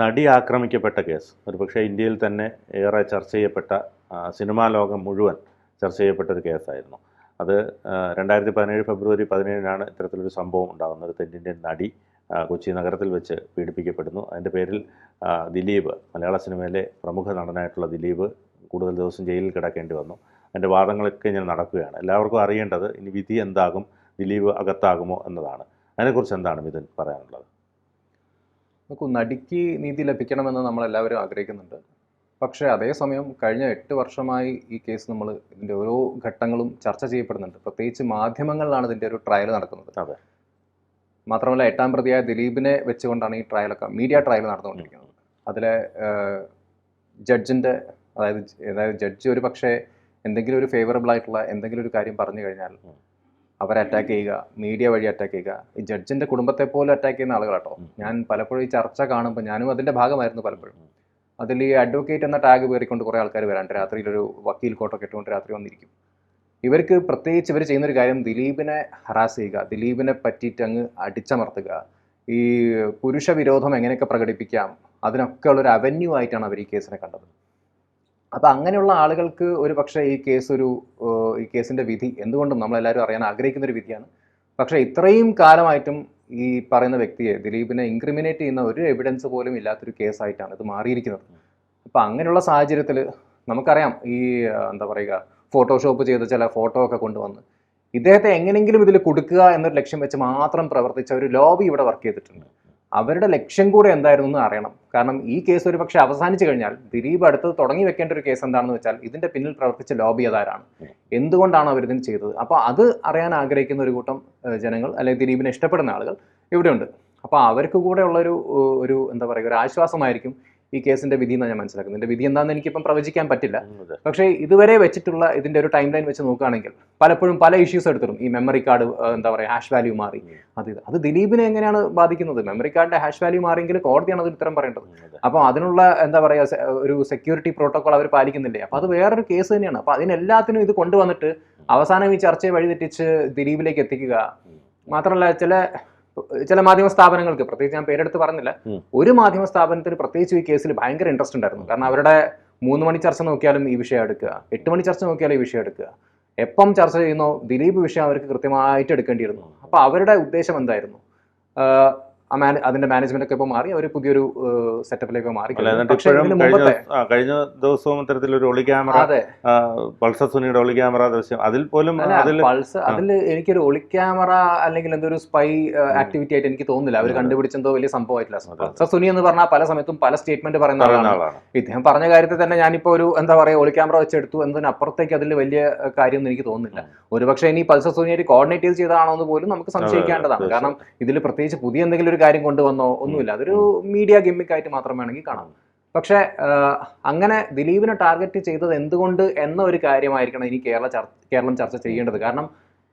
നടി ആക്രമിക്കപ്പെട്ട കേസ്. ഒരുപക്ഷെ ഇന്ത്യയിൽ തന്നെ ഏറെ ചർച്ച ചെയ്യപ്പെട്ട സിനിമാ ലോകം മുഴുവൻ ചർച്ച ചെയ്യപ്പെട്ട ഒരു കേസായിരുന്നു. അത് രണ്ടായിരത്തി പതിനേഴ് ഫെബ്രുവരി പതിനേഴിനാണ് ഇത്തരത്തിലൊരു സംഭവം ഉണ്ടാകുന്നത്. ഒരു തെന്നിന്ത്യൻ നടി കൊച്ചി നഗരത്തിൽ വെച്ച് പീഡിപ്പിക്കപ്പെടുന്നു. അതിന്റെ പേരിൽ ദിലീപ് മലയാള സിനിമയിലെ പ്രമുഖ നടനായിട്ടുള്ള ദിലീപ് കൂടുതൽ ദിവസം ജയിലിൽ കിടക്കേണ്ടി വന്നു. അതിന്റെ വാദങ്ങളൊക്കെ ഇങ്ങനെ നടക്കുകയാണ്. എല്ലാവർക്കും അറിയേണ്ടത് ഇനി വിധി എന്താകും ദിലീപ് അകത്താകുമോ എന്നതാണ്. അതിനെക്കുറിച്ച് എന്താണ് മിഥുൻ പറയാനുള്ളത്? നോക്കൂ നടിക്ക് നീതി ലഭിക്കണമെന്ന് നമ്മളെല്ലാവരും ആഗ്രഹിക്കുന്നുണ്ട്. പക്ഷേ അതേസമയം കഴിഞ്ഞ എട്ട് വർഷമായി ഈ കേസ് നമ്മൾ ഇതിന്റെ ഓരോ ഘട്ടങ്ങളും ചർച്ച ചെയ്യപ്പെടുന്നുണ്ട്. പ്രത്യേകിച്ച് മാധ്യമങ്ങളിലാണ് ഇതിന്റെ ഒരു ട്രയൽ നടക്കുന്നത്. അതെ. മാത്രമല്ല എട്ടാം പ്രതിയായ ദിലീപിനെ വെച്ചുകൊണ്ടാണ് ഈ ട്രയലൊക്കെ മീഡിയ ട്രയൽ നടന്നുകൊണ്ടിരിക്കുന്നത്. അതിലെ ജഡ്ജിന്റെ അതായത് അതായത് ജഡ്ജി ഒരു പക്ഷേ എന്തെങ്കിലും ഒരു ഫേവറബിൾ ആയിട്ടുള്ള എന്തെങ്കിലും ഒരു കാര്യം പറഞ്ഞു കഴിഞ്ഞാൽ. അവരെ അറ്റാക്ക് ചെയ്യുക മീഡിയ വഴി അറ്റാക്ക് ചെയ്യുക. ഈ ജഡ്ജിന്റെ കുടുംബത്തെ പോലും അറ്റാക്ക് ചെയ്യുന്ന ആളുകളാട്ടോ. ഞാൻ പലപ്പോഴും ഈ ചർച്ച കാണുമ്പോൾ ഞാനും അതിന്റെ ഭാഗമായിരുന്നു പലപ്പോഴും. അതിൽ ഈ അഡ്വക്കേറ്റ് എന്ന ടാഗ് പേറിക്കൊണ്ട് കുറേ ആൾക്കാർ വരാണ്ട് രാത്രിയിൽ ഒരു വക്കീൽ കോട്ടൊക്കെ ഇട്ടുകൊണ്ട് രാത്രി വന്നിരിക്കും. ഇവർക്ക് പ്രത്യേകിച്ച് ഇവർ ചെയ്യുന്ന ഒരു കാര്യം ദിലീപിനെ ഹറാസ് ചെയ്യുക ദിലീപിനെ പറ്റിയിട്ട് അങ്ങ് അടിച്ചമർത്തുക ഈ പുരുഷ വിരോധം എങ്ങനെയൊക്കെ പ്രകടിപ്പിക്കാം അതിനൊക്കെ ഉള്ളൊരു അവന്യൂ ആയിട്ടാണ് അവർ ഈ കേസിനെ കണ്ടത്. അപ്പം അങ്ങനെയുള്ള ആളുകൾക്ക് ഒരു പക്ഷേ ഈ കേസ് ഒരു ഈ കേസിന്റെ വിധി എന്തുകൊണ്ടും നമ്മളെല്ലാവരും അറിയാൻ ആഗ്രഹിക്കുന്ന ഒരു വിധിയാണ്. പക്ഷേ ഇത്രയും കാലമായിട്ടും ഈ പറയുന്ന വ്യക്തിയെ ദിലീപിനെ ഇൻക്രിമിനേറ്റ് ചെയ്യുന്ന ഒരു എവിഡൻസ് പോലും ഇല്ലാത്തൊരു കേസായിട്ടാണ് ഇത് മാറിയിരിക്കുന്നത്. അപ്പം അങ്ങനെയുള്ള സാഹചര്യത്തിൽ നമുക്കറിയാം ഈ എന്താ പറയുക ഫോട്ടോഷോപ്പ് ചെയ്ത ചില ഫോട്ടോ ഒക്കെ കൊണ്ടുവന്ന് ഇദ്ദേഹത്തെ എങ്ങനെയെങ്കിലും ഇതിൽ കൊടുക്കുക എന്നൊരു ലക്ഷ്യം വെച്ച് മാത്രം പ്രവർത്തിച്ച ഒരു ലോബി ഇവിടെ വർക്ക് ചെയ്തിട്ടുണ്ട്. അവരുടെ ലക്ഷ്യം കൂടെ എന്തായിരുന്നു എന്ന് അറിയണം. കാരണം ഈ കേസ് ഒരു പക്ഷേ അവസാനിച്ചു കഴിഞ്ഞാൽ ദിലീപ് അടുത്ത് തുടങ്ങി വെക്കേണ്ട ഒരു കേസ് എന്താണെന്ന് വെച്ചാൽ ഇതിന്റെ പിന്നിൽ പ്രവർത്തിച്ച ലോബി അതാരാണ്? എന്തുകൊണ്ടാണ് അവരിതിന് ചെയ്തത്? അപ്പോൾ അത് അറിയാൻ ആഗ്രഹിക്കുന്ന ഒരു കൂട്ടം ജനങ്ങൾ അല്ലെങ്കിൽ ദിലീപിനെ ഇഷ്ടപ്പെടുന്ന ആളുകൾ ഇവിടെയുണ്ട്. അപ്പോൾ അവർക്ക് കൂടെ ഉള്ളൊരു ഒരു എന്താ പറയുക ഒരു ആശ്വാസമായിരിക്കും ഈ കേസിന്റെ വിധി എന്നാണ് ഞാൻ മനസ്സിലാക്കുന്നത്. ഇതിന്റെ വിധി എന്താണെന്ന് എനിക്കിപ്പം പ്രവചിക്കാൻ പറ്റില്ല. പക്ഷേ ഇതുവരെ വെച്ചിട്ടുള്ള ഇതിന്റെ ഒരു ടൈം ലൈൻ വെച്ച് നോക്കുകയാണെങ്കിൽ പലപ്പോഴും പല ഇഷ്യൂസ് എടുത്തിടും ഈ മെമ്മറി കാർഡ് എന്താ പറയുക ഹാഷ് വാല്യൂ മാറി. അത് അത് ദിലീപിനെ എങ്ങനെയാണ് ബാധിക്കുന്നത്? മെമ്മറി കാർഡിന്റെ ഹാഷ് വാല്യൂ മാറിയെങ്കിൽ കോടതിയാണ് അതിന് ഉത്തരം പറയേണ്ടത്. അപ്പോൾ അതിനുള്ള എന്താ പറയുക ഒരു സെക്യൂരിറ്റി പ്രോട്ടോകോൾ അവർ പാലിക്കുന്നില്ലേ? അപ്പോൾ അത് വേറൊരു കേസ് തന്നെയാണ്. അപ്പോൾ അതിനെല്ലാത്തിനും ഇത് കൊണ്ടുവന്നിട്ട് അവസാനം ഈ ചർച്ചയെ വഴിതെറ്റിച്ച് ദിലീപിലേക്ക് എത്തിക്കുക. മാത്രമല്ല ചില ചില മാധ്യമ സ്ഥാപനങ്ങൾക്ക് പ്രത്യേകിച്ച് ഞാൻ പേരെടുത്ത് പറഞ്ഞില്ല ഒരു മാധ്യമ സ്ഥാപനത്തിന് പ്രത്യേകിച്ച് ഈ കേസിൽ ഭയങ്കര ഇൻട്രസ്റ്റ് ഉണ്ടായിരുന്നു. കാരണം അവരുടെ മൂന്ന് മണി ചർച്ച നോക്കിയാലും ഈ വിഷയം എടുക്കുക എട്ട് മണി ചർച്ച നോക്കിയാലും ഈ വിഷയം എടുക്കുക. എപ്പം ചർച്ച ചെയ്യുന്നോ ദിലീപ് വിഷയം അവർക്ക് കൃത്യമായിട്ട് എടുക്കേണ്ടിയിരുന്നു. അപ്പോൾ അവരുടെ ഉദ്ദേശം എന്തായിരുന്നു? ആ മാന അതിന്റെ മാനേജ്മെന്റ് ഒക്കെ ഇപ്പോൾ മാറി അവർ പുതിയൊരു സെറ്റപ്പിലേക്ക് മാറി കഴിഞ്ഞ. ദിവസവും ഇത്തരത്തിലൊരു ഒളി ക്യാമറ പൾസർ സുനിയുടെ ഒളി ക്യാമറ ദൃശ്യം അതിൽ പോലും പൾസ് അതിൽ എനിക്കൊരു ഒളി ക്യാമറ അല്ലെങ്കിൽ എന്തൊരു സ്പൈ ആക്ടിവിറ്റി ആയിട്ട് എനിക്ക് തോന്നുന്നില്ല. അവർ. കണ്ടുപിടിച്ചെന്തോ വലിയ സംഭവമായിട്ടില്ല. ആയിട്ടില്ല പൾസർ സുനി എന്ന് പറഞ്ഞാൽ പല സമയത്തും പല സ്റ്റേറ്റ്മെന്റ് പറയുന്ന ആളാണ്. ഇദ്ദേഹം പറഞ്ഞ കാര്യത്തിൽ തന്നെ ഞാനിപ്പോ ഒരു എന്താ പറയുക ഒളി ക്യാമറ വെച്ചെടുത്തു എന്നതിനപ്പുറത്തേക്ക് അതിൽ വലിയ കാര്യം കാര്യമൊന്നും എനിക്ക് തോന്നുന്നില്ല. ഒരുപക്ഷെ ഇനി പൾസർ സുനിയായിട്ട് കോർഡിനേറ്റ് ചെയ്താണോ ചെയ്തതാണോ എന്ന് പോലും നമുക്ക് സംശയിക്കേണ്ടതാണ്. കാരണം ഇതിൽ പ്രത്യേകിച്ച് പുതിയ എന്തെങ്കിലും ഒരു കാര്യം കൊണ്ടുവന്നോ ഒന്നുമില്ല. അതൊരു മീഡിയ ഗിമ്മിക്കായിട്ട് മാത്രം വേണമെങ്കിൽ കാണാം. പക്ഷേ അങ്ങനെ ദിലീപിനെ ടാർഗറ്റ് ചെയ്തത് എന്തുകൊണ്ട് എന്ന ഒരു കാര്യമായിരിക്കണം ഇനി കേരള കേരളം ചർച്ച ചെയ്യേണ്ടത്. കാരണം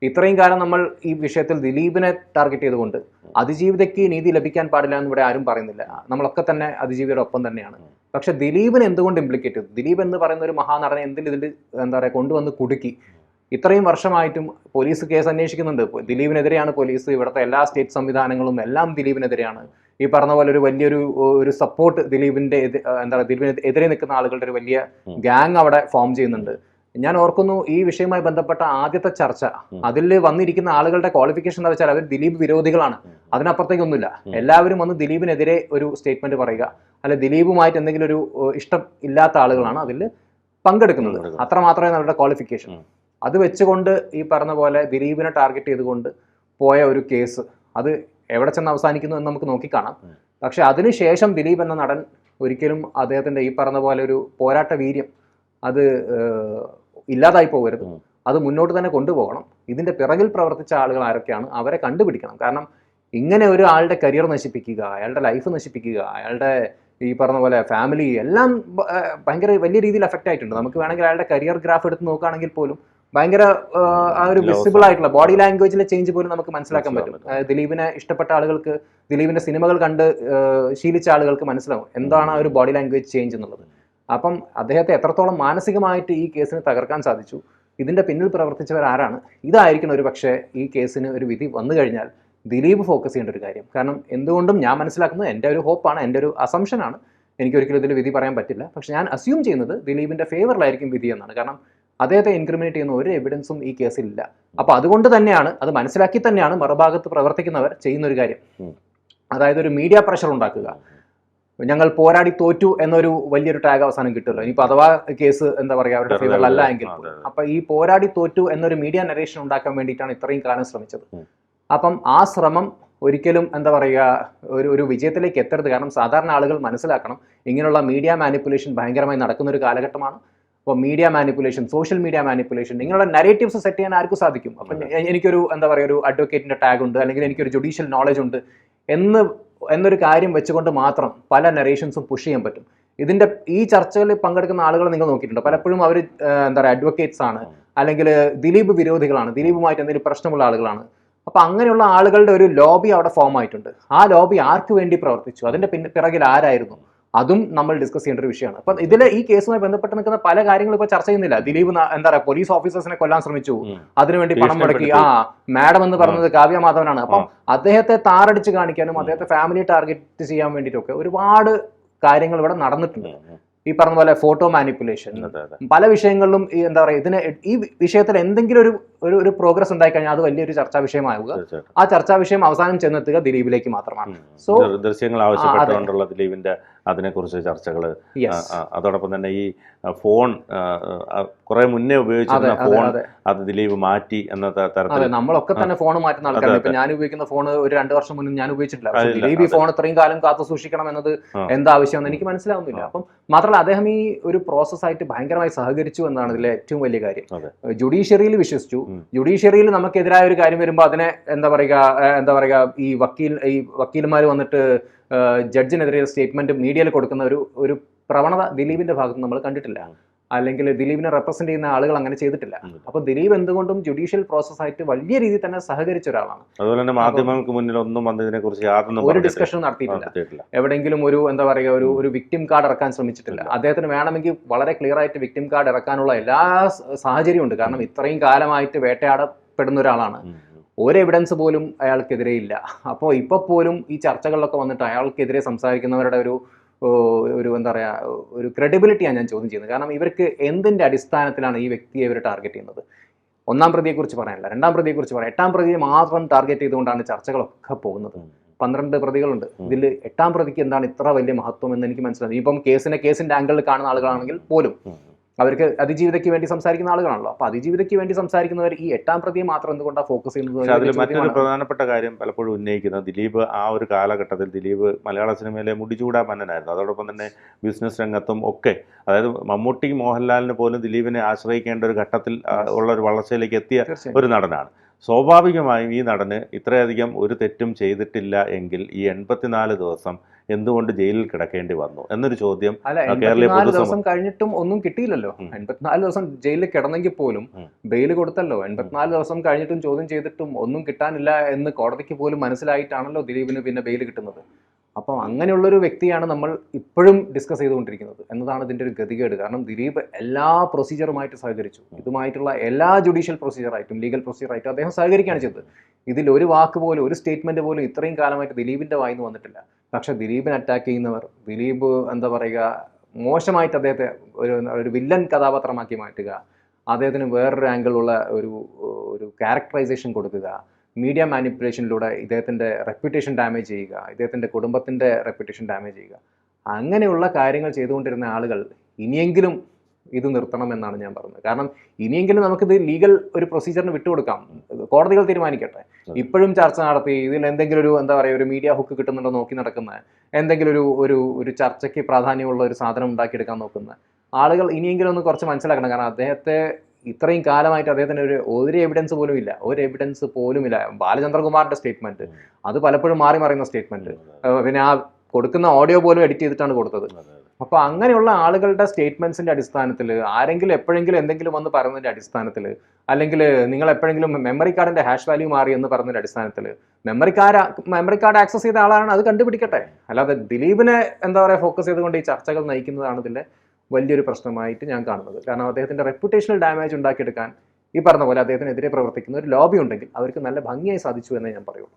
ഇത്രയും കാലം നമ്മൾ ഈ വിഷയത്തിൽ ദിലീപിനെ ടാർഗറ്റ് ചെയ്തുകൊണ്ട് അതിജീവിതയ്ക്ക് നീതി ലഭിക്കാൻ പാടില്ല എന്ന് ഇവിടെ ആരും പറയുന്നില്ല. നമ്മളൊക്കെ തന്നെ അതിജീവിയുടെ ഒപ്പം തന്നെയാണ്. പക്ഷെ ദിലീപിനെ എന്തുകൊണ്ട് ഇംപ്ലിക്കേറ്റ് ചെയ്തു? ദിലീപ് എന്ന് പറയുന്ന ഒരു മഹാനടനെ എന്തിൽ ഇതിൽ എന്താ പറയുക കൊണ്ടുവന്ന് കുടുക്കി? ഇത്രയും വർഷമായിട്ടും പോലീസ് കേസ് അന്വേഷിക്കുന്നുണ്ട്. ദിലീപിനെതിരെയാണ് പോലീസ് ഇവിടുത്തെ എല്ലാ സ്റ്റേറ്റ് സംവിധാനങ്ങളും എല്ലാം ദിലീപിനെതിരെയാണ്. ഈ പറഞ്ഞ പോലെ ഒരു വലിയൊരു ഒരു സപ്പോർട്ട് ദിലീപിന്റെ എന്താ പറയുക ദിലീപിന് എതിരെ നിൽക്കുന്ന ആളുകളുടെ ഒരു വലിയ ഗാങ് ഗ്യാങ് അവിടെ ഫോം ചെയ്യുന്നുണ്ട്. ഞാൻ ഓർക്കുന്നു ഈ വിഷയവുമായി ബന്ധപ്പെട്ട ആദ്യത്തെ ചർച്ച. അതിൽ വന്നിരിക്കുന്ന ആളുകളുടെ ക്വാളിഫിക്കേഷൻ എന്താ വെച്ചാൽ അവർ ദിലീപ് വിരോധികളാണ്. അതിനപ്പുറത്തേക്കൊന്നുമില്ല. എല്ലാവരും വന്ന് ദിലീപിനെതിരെ ഒരു സ്റ്റേറ്റ്മെന്റ് പറയുക. അല്ലെ ദിലീപുമായിട്ട് എന്തെങ്കിലും ഒരു ഇഷ്ടം ഇല്ലാത്ത ആളുകളാണ് അതിൽ പങ്കെടുക്കുന്നത്. അത്രമാത്രമേ അത്ര മാത്രമേ അവരുടെ ക്വാളിഫിക്കേഷൻ. അത് വെച്ചുകൊണ്ട് ഈ പറഞ്ഞ പോലെ ദിലീപിനെ ടാർഗറ്റ് ചെയ്തുകൊണ്ട് പോയ ഒരു കേസ് അത് എവിടെ ചെന്ന് അവസാനിക്കുന്നു എന്ന് നമുക്ക് നോക്കിക്കാണാം. പക്ഷെ അതിനുശേഷം ദിലീപ് എന്ന നടൻ ഒരിക്കലും അദ്ദേഹത്തിന്റെ ഈ പറഞ്ഞ പോലെ ഒരു പോരാട്ട വീര്യം അത് ഇല്ലാതായി പോകരുത്. അത് മുന്നോട്ട് തന്നെ കൊണ്ടുപോകണം. ഇതിന്റെ പിറകിൽ പ്രവർത്തിച്ച ആളുകൾ ആരൊക്കെയാണ് അവരെ കണ്ടുപിടിക്കണം. കാരണം ഇങ്ങനെ ഒരു ആളുടെ കരിയർ നശിപ്പിക്കുക അയാളുടെ ലൈഫ് നശിപ്പിക്കുക അയാളുടെ ഈ പറഞ്ഞ പോലെ ഫാമിലി എല്ലാം ഭയങ്കര വലിയ രീതിയിൽ എഫക്റ്റ് ആയിട്ടുണ്ട്. നമുക്ക് വേണമെങ്കിൽ അയാളുടെ കരിയർ ഗ്രാഫ് എടുത്ത് നോക്കുകയാണെങ്കിൽ പോലും ഭയങ്കര ആ ഒരു വിസിബിൾ ആയിട്ടുള്ള ബോഡി ലാംഗ്വേജിലെ ചേഞ്ച് പോലും നമുക്ക് മനസ്സിലാക്കാൻ പറ്റും. ദിലീപിനെ ഇഷ്ടപ്പെട്ട ആളുകൾക്ക് ദിലീപിന്റെ സിനിമകൾ കണ്ട് ശീലിച്ച ആളുകൾക്ക് മനസ്സിലാവും എന്താണ് ആ ഒരു ബോഡി ലാംഗ്വേജ് ചേഞ്ച് എന്നുള്ളത്. അപ്പം അദ്ദേഹത്തെ എത്രത്തോളം മാനസികമായിട്ട് ഈ കേസിന് തകർക്കാൻ സാധിച്ചു ഇതിന്റെ പിന്നിൽ പ്രവർത്തിച്ചവർ ആരാണ് ഇതായിരിക്കണം ഒരു പക്ഷേ ഈ കേസിന് ഒരു വിധി വന്നു കഴിഞ്ഞാൽ ദിലീപ് ഫോക്കസ് ചെയ്യേണ്ട ഒരു കാര്യം. കാരണം എന്തുകൊണ്ടും ഞാൻ മനസ്സിലാക്കുന്നത് എന്റെ ഒരു ഹോപ്പാണ് എന്റെ ഒരു അസംഷനാണ് എനിക്കൊരിക്കലും ഇതിൽ വിധി പറയാൻ പറ്റില്ല. പക്ഷെ ഞാൻ അസ്യൂം ചെയ്യുന്നത് ദിലീപിന്റെ ഫേവറിലായിരിക്കും വിധി എന്നാണ്. കാരണം അദ്ദേഹത്തെ ഇൻക്രിമിനേറ്റ് ചെയ്യുന്ന ഒരു എവിഡൻസും ഈ കേസിൽ ഇല്ല. അപ്പോൾ അതുകൊണ്ട് തന്നെയാണ് അത് മനസ്സിലാക്കി തന്നെയാണ് മറുഭാഗത്ത് പ്രവർത്തിക്കുന്നവർ ചെയ്യുന്ന ഒരു കാര്യം അതായത് ഒരു മീഡിയ പ്രഷർ ഉണ്ടാക്കുക. ഞങ്ങൾ പോരാടി തോറ്റു എന്നൊരു വലിയൊരു ടാഗ് അവസാനം കിട്ടുമല്ലോ. ഇനിയിപ്പോൾ അഥവാ കേസ് എന്താ പറയുക അവരുടെ ഫേവറിലല്ല എങ്കിൽ അപ്പൊ ഈ പോരാടി തോറ്റു എന്നൊരു മീഡിയ നരേഷൻ ഉണ്ടാക്കാൻ വേണ്ടിയിട്ടാണ് ഇത്രയും കാലം ശ്രമിച്ചത്. അപ്പം ആ ശ്രമം ഒരിക്കലും എന്താ പറയുക ഒരു ഒരു വിജയത്തിലേക്ക് എത്തരുത്. കാരണം സാധാരണ ആളുകൾ മനസ്സിലാക്കണം ഇങ്ങനെയുള്ള മീഡിയ മാനിപ്പുലേഷൻ ഭയങ്കരമായി നടക്കുന്ന ഒരു കാലഘട്ടമാണ്. അപ്പോൾ media manipulation social media manipulation നിങ്ങളുടെ നരേറ്റീവ്സ് സെറ്റ് ചെയ്യാൻ ആർക്കും സാധിക്കും? അപ്പം എനിക്കൊരു എന്താ പറയുക ഒരു അഡ്വക്കേറ്റിന്റെ ടാഗ് ഉണ്ട് അല്ലെങ്കിൽ എനിക്കൊരു ജുഡീഷ്യൽ നോളജ് ഉണ്ട് എന്ന് എന്നൊരു കാര്യം വെച്ചുകൊണ്ട് മാത്രം പല നറേഷൻസും പുഷ് ചെയ്യാൻ പറ്റും. ഇതിന്റെ ഈ ചർച്ചകളിൽ പങ്കെടുക്കുന്ന ആളുകളെ നിങ്ങൾ നോക്കിയിട്ടുണ്ട്. പലപ്പോഴും അവർ എന്താ പറയുക അഡ്വക്കേറ്റ്സ് ആണ്. അല്ലെങ്കിൽ ദിലീപ് വിരോധികളാണ്. ദിലീപുമായിട്ട് എന്തെങ്കിലും പ്രശ്നമുള്ള ആളുകളാണ്. അപ്പൊ അങ്ങനെയുള്ള ആളുകളുടെ ഒരു ലോബി അവിടെ ഫോം ആയിട്ടുണ്ട്. ആ ലോബി ആർക്ക് വേണ്ടി പ്രവർത്തിച്ചു? അതിന്റെ പിന്നെ പിറകിൽ ആരായിരുന്നു? അതും നമ്മൾ ഡിസ്കസ് ചെയ്യേണ്ട ഒരു വിഷയമാണ്. അപ്പം ഇതിലെ ഈ കേസുമായി ബന്ധപ്പെട്ട് നിൽക്കുന്ന പല കാര്യങ്ങളും ഇപ്പോൾ ചർച്ച ചെയ്യുന്നില്ല. ദിലീപ് എന്താ പറയുക പോലീസ് ഓഫീസേഴ്സിനെ കൊല്ലാൻ ശ്രമിച്ചു. അതിനുവേണ്ടി പണം മുടക്കി. ആ മാഡം എന്ന് പറഞ്ഞത് കാവ്യ മാധവനാണ്. അപ്പം. അദ്ദേഹത്തെ താറടിച്ച് കാണിക്കാനും അദ്ദേഹത്തെ ഫാമിലി ടാർഗറ്റ് ചെയ്യാൻ വേണ്ടിയിട്ടൊക്കെ ഒരുപാട് കാര്യങ്ങൾ ഇവിടെ നടന്നിട്ടുണ്ട്. ഈ പറഞ്ഞ പോലെ ഫോട്ടോ മാനിപ്പുലേഷൻ. പല വിഷയങ്ങളിലും ഈ എന്താ പറയുക ഇതിന് ഈ വിഷയത്തിൽ എന്തെങ്കിലും ഒരു ഒരു ഒരു പ്രോഗ്രസ് ഉണ്ടായി കഴിഞ്ഞാൽ അത് വലിയൊരു ചർച്ചാ വിഷയമാവുക. ആ ചർച്ചാ വിഷയം അവസാനം ചെന്നെത്തുക ദിലീപിലേക്ക് മാത്രമാണ്. സോ ദൃശ്യങ്ങൾ ആവശ്യപ്പെട്ടുകൊണ്ടുള്ള ദിലീപിന്റെ അതിനെക്കുറിച്ച് ചർച്ചകൾ അതോടൊപ്പം തന്നെ ഈ ഫോൺ കുറെ മുന്നേ ഉപയോഗിച്ചിരുന്ന ഫോൺ അത്. ദിലീപ് മാറ്റി എന്ന തരത്തിൽ നമ്മളൊക്കെ തന്നെ ഫോൺ മാറ്റുന്ന ആൾക്കാരാണ്. ഇപ്പൊ ഞാൻ ഉപയോഗിക്കുന്ന ഫോൺ ഒരു രണ്ടു വർഷം മുന്നേ ഞാൻ ഉപയോഗിച്ചിട്ടില്ല. ദിലീപ് ഈ ഫോൺ ഇത്രയും കാലം കാത്തു സൂക്ഷിക്കണം എന്നത് എന്താ എന്താവശ്യമെന്ന് എനിക്ക് മനസ്സിലാവുന്നില്ല. അപ്പം മാത്രമല്ല അദ്ദേഹം ഈ ഒരു പ്രോസസ് ആയിട്ട് ഭയങ്കരമായി സഹകരിച്ചു എന്നാണ് ഇതിലെ ഏറ്റവും വലിയ കാര്യം. ജുഡീഷ്യറിയിൽ വിശ്വസിച്ചു. ജുഡീഷ്യറിയിൽ നമുക്കെതിരായ ഒരു കാര്യം വരുമ്പോൾ അതിനെ എന്താ പറയുക എന്താ പറയുക ഈ വക്കീൽ ഈ വക്കീൽമാർ വന്നിട്ട് ജഡ്ജിനെതിരെ സ്റ്റേറ്റ്മെന്റ് മീഡിയയിൽ കൊടുക്കുന്ന ഒരു ഒരു പ്രവണത ദിലീപിന്റെ ഭാഗത്ത് നമ്മൾ കണ്ടിട്ടില്ല. അല്ലെങ്കിൽ ദിലീപിനെ റെപ്രസെന്റ് ചെയ്യുന്ന ആളുകൾ അങ്ങനെ ചെയ്തിട്ടില്ല. അപ്പോൾ അപ്പൊ ദിലീപ് എന്തുകൊണ്ടും ജുഡീഷ്യൽ പ്രോസസ്സായിട്ട് വലിയ രീതിയിൽ തന്നെ സഹകരിച്ച ഒരാളാണ്. അതുപോലെ തന്നെ മാധ്യമങ്ങൾക്ക് മുന്നിൽ ഒന്നും വന്നതിനെ കുറിച്ച് യാതൊന്നും ഒരു ഡിസ്കഷൻ നടത്തിയിട്ടില്ല. എവിടെയെങ്കിലും ഒരു എന്താ പറയുക ഒരു ഒരു വിക്ടിം കാർഡ് ഇറക്കാൻ ശ്രമിച്ചിട്ടില്ല. അദ്ദേഹത്തിന് വേണമെങ്കിൽ വളരെ ക്ലിയർ ആയിട്ട് വിക്ടിം കാർഡ് ഇറക്കാനുള്ള എല്ലാ സാഹചര്യവും ഉണ്ട്. കാരണം ഇത്രയും കാലമായിട്ട് വേട്ടയാടപ്പെടുന്ന ഒരാളാണ്. ഒരു എവിഡൻസ് പോലും അയാൾക്കെതിരെ ഇല്ല. അപ്പോൾ ഇപ്പോൾ പോലും ഈ ചർച്ചകളിലൊക്കെ വന്നിട്ട് അയാൾക്കെതിരെ സംസാരിക്കുന്നവരുടെ ഒരു ഒരു എന്താ പറയുക ഒരു ക്രെഡിബിലിറ്റിയാണ് ഞാൻ ചോദ്യം ചെയ്യുന്നത്. കാരണം ഇവർക്ക് എന്തിന്റെ അടിസ്ഥാനത്തിലാണ് ഈ വ്യക്തിയെ ഇവർ ടാർഗറ്റ് ചെയ്യുന്നത്? ഒന്നാം പ്രതിയെക്കുറിച്ച് പറയാനില്ല. രണ്ടാം പ്രതിയെക്കുറിച്ച് പറയാം. എട്ടാം പ്രതിയെ മാത്രം ടാർഗറ്റ് ചെയ്തുകൊണ്ടാണ് ചർച്ചകളൊക്കെ പോകുന്നത്. പന്ത്രണ്ട് പ്രതികളുണ്ട്. ഇതിൽ എട്ടാം പ്രതിക്ക് എന്താണ് ഇത്ര വലിയ മഹത്വം എന്ന് എനിക്ക് മനസ്സിലായി. ഇപ്പം കേസിനെ കേസിന്റെ ആംഗിളിൽ കാണുന്ന ആളുകളാണെങ്കിൽ പോലും. അവർക്ക് അതിജീവിതയ്ക്ക് വേണ്ടി സംസാരിക്കുന്ന ആളുകളാണല്ലോ. അപ്പൊ അതിജീവിതയ്ക്ക് വേണ്ടി സംസാരിക്കുന്നവർ ഈ എട്ടാം പ്രതിയെ മാത്രം എന്തുകൊണ്ടാണ് ഫോക്കസ് ചെയ്യുന്നത് അതിൽ മറ്റൊരു. പ്രധാനപ്പെട്ട കാര്യം പലപ്പോഴും ഉന്നയിക്കുന്നത്. ദിലീപ് ആ ഒരു കാലഘട്ടത്തിൽ ദിലീപ് മലയാള സിനിമയിലെ മുടിചൂടാ മന്നനായിരുന്നു. അതോടൊപ്പം തന്നെ ബിസിനസ് രംഗത്തും ഒക്കെ. അതായത് മമ്മൂട്ടി മോഹൻലാലിന് പോലും ദിലീപിനെ ആശ്രയിക്കേണ്ട ഒരു ഘട്ടത്തിൽ ഉള്ള ഒരു വളർച്ചയിലേക്ക് എത്തിയ ഒരു നടനാണ്. സ്വാഭാവികമായും ഈ നടന് ഇത്രയധികം ഒരു തെറ്റും ചെയ്തിട്ടില്ല എങ്കിൽ ഈ എൺപത്തിനാല് ദിവസം എന്തുകൊണ്ട് ജയിലിൽ കിടക്കേണ്ടി വന്നു? എന്നൊരു ചോദ്യം കേരളീയ ദിവസം കഴിഞ്ഞിട്ടും ഒന്നും കിട്ടിയില്ലല്ലോ. എൺപത്തിനാല് ദിവസം ജയിലിൽ കിടന്നെങ്കിൽ പോലും. ബെയിൽ കൊടുത്തല്ലോ. എൺപത്തിനാല് ദിവസം കഴിഞ്ഞിട്ടും ചോദ്യം ചെയ്തിട്ടും ഒന്നും കിട്ടാനില്ല എന്ന് കോടതിക്ക് പോലും മനസ്സിലായിട്ടാണല്ലോ ദിലീപിന് പിന്നെ ബെയിൽ കിട്ടുന്നത്. അപ്പം അങ്ങനെയുള്ളൊരു വ്യക്തിയാണ് നമ്മൾ ഇപ്പോഴും ഡിസ്കസ് ചെയ്തുകൊണ്ടിരിക്കുന്നത്. എന്നതാണ് ഇതിന്റെ ഒരു ഗതികേട്. കാരണം ദിലീപ് എല്ലാ പ്രൊസീജിയറുമായിട്ട് സഹകരിച്ചു. ഇതുമായിട്ടുള്ള എല്ലാ ജുഡീഷ്യൽ പ്രൊസീജിയറായിട്ടും ലീഗൽ പ്രൊസീജിയറായിട്ടും അദ്ദേഹം സഹകരിക്കുകയാണ് ചെയ്തത്. ഇതിൽ ഒരു വാക്ക് പോലും ഒരു സ്റ്റേറ്റ്മെന്റ് പോലും ഇത്രയും കാലമായിട്ട് ദിലീപിന്റെ വായിന്ന് വന്നിട്ടില്ല. പക്ഷെ ദിലീപിനെ അറ്റാക്ക് ചെയ്യുന്നവർ ദിലീപ് എന്താ പറയുക മോശമായിട്ട് അദ്ദേഹത്തെ ഒരു ഒരു വില്ലൻ കഥാപാത്രമാക്കി മാറ്റുക അദ്ദേഹത്തിന് വേറൊരു ആംഗിളുള്ള ഒരു ഒരു ക്യാരക്ടറൈസേഷൻ കൊടുക്കുക മീഡിയ മാനിപ്പുലേഷനിലൂടെ ഇദ്ദേഹത്തിന്റെ റെപ്യൂട്ടേഷൻ ഡാമേജ് ചെയ്യുക ഇദ്ദേഹത്തിന്റെ കുടുംബത്തിന്റെ റെപ്യൂട്ടേഷൻ ഡാമേജ് ചെയ്യുക. അങ്ങനെയുള്ള കാര്യങ്ങൾ ചെയ്തുകൊണ്ടിരുന്ന ആളുകൾ ഇനിയെങ്കിലും ഇത് നിർത്തണം എന്നാണ് ഞാൻ പറഞ്ഞത്. കാരണം ഇനിയെങ്കിലും നമുക്കിത് ലീഗൽ ഒരു പ്രൊസീജിയറിന് വിട്ടുകൊടുക്കാം. കോടതികൾ തീരുമാനിക്കട്ടെ. ഇപ്പോഴും ചർച്ച നടത്തി ഇതിൽ എന്തെങ്കിലും ഒരു എന്താ പറയുക ഒരു മീഡിയ ഹുക്ക് കിട്ടുന്നുണ്ടോ നോക്കി നടക്കുന്ന? എന്തെങ്കിലും ഒരു ഒരു ഒരു ചർച്ചയ്ക്ക് പ്രാധാന്യമുള്ള ഒരു സാധനം ഉണ്ടാക്കിയെടുക്കാൻ നോക്കുന്ന? ആളുകൾ ഇനിയെങ്കിലും ഒന്ന് കുറച്ച് മനസ്സിലാക്കണം. കാരണം അദ്ദേഹത്തെ ഇത്രയും കാലമായിട്ട് അദ്ദേഹത്തിന് ഒരു ഒരു എവിഡൻസ് പോലും ഇല്ല. ഒരു എവിഡൻസ് പോലും ഇല്ല. ബാലചന്ദ്രകുമാറിന്റെ സ്റ്റേറ്റ്മെന്റ് അത് പലപ്പോഴും മാറി മറിയുന്ന സ്റ്റേറ്റ്മെന്റ് പിന്നെ ആ കൊടുക്കുന്ന ഓഡിയോ പോലും എഡിറ്റ് ചെയ്തിട്ടാണ് കൊടുത്തത്. അപ്പൊ അങ്ങനെയുള്ള ആളുകളുടെ സ്റ്റേറ്റ്മെന്റ്സിന്റെ അടിസ്ഥാനത്തിൽ ആരെങ്കിലും എപ്പോഴെങ്കിലും എന്തെങ്കിലും വന്ന് പറയുന്നതിന്റെ അടിസ്ഥാനത്തിൽ അല്ലെങ്കിൽ നിങ്ങൾ എപ്പോഴെങ്കിലും മെമ്മറി കാർഡിന്റെ ഹാഷ് വാല്യൂ മാറി എന്ന് പറഞ്ഞതിന്റെ അടിസ്ഥാനത്തിൽ memory card memory card access ചെയ്ത ആളാണ് അത് കണ്ടുപിടിക്കട്ടെ. അല്ലാതെ ദിലീപിനെ എന്താ പറയുക ഫോക്കസ് ചെയ്തുകൊണ്ട് ഈ ചർച്ചകൾ നയിക്കുന്നതാണ് ഇതിന്റെ വലിയൊരു പ്രശ്നമായിട്ട് ഞാൻ കാണുന്നത്. കാരണം അദ്ദേഹത്തിന്റെ റെപ്യൂട്ടേഷണൽ ഡാമേജ് ഉണ്ടാക്കിയെടുക്കാൻ ഈ പറഞ്ഞ പോലെ അദ്ദേഹത്തിനെതിരെ പ്രവർത്തിക്കുന്ന ഒരു ലോബി ഉണ്ടെങ്കിൽ അവർക്ക് നല്ല ഭംഗിയായി സാധിച്ചു എന്നേ ഞാൻ പറയുള്ളൂ.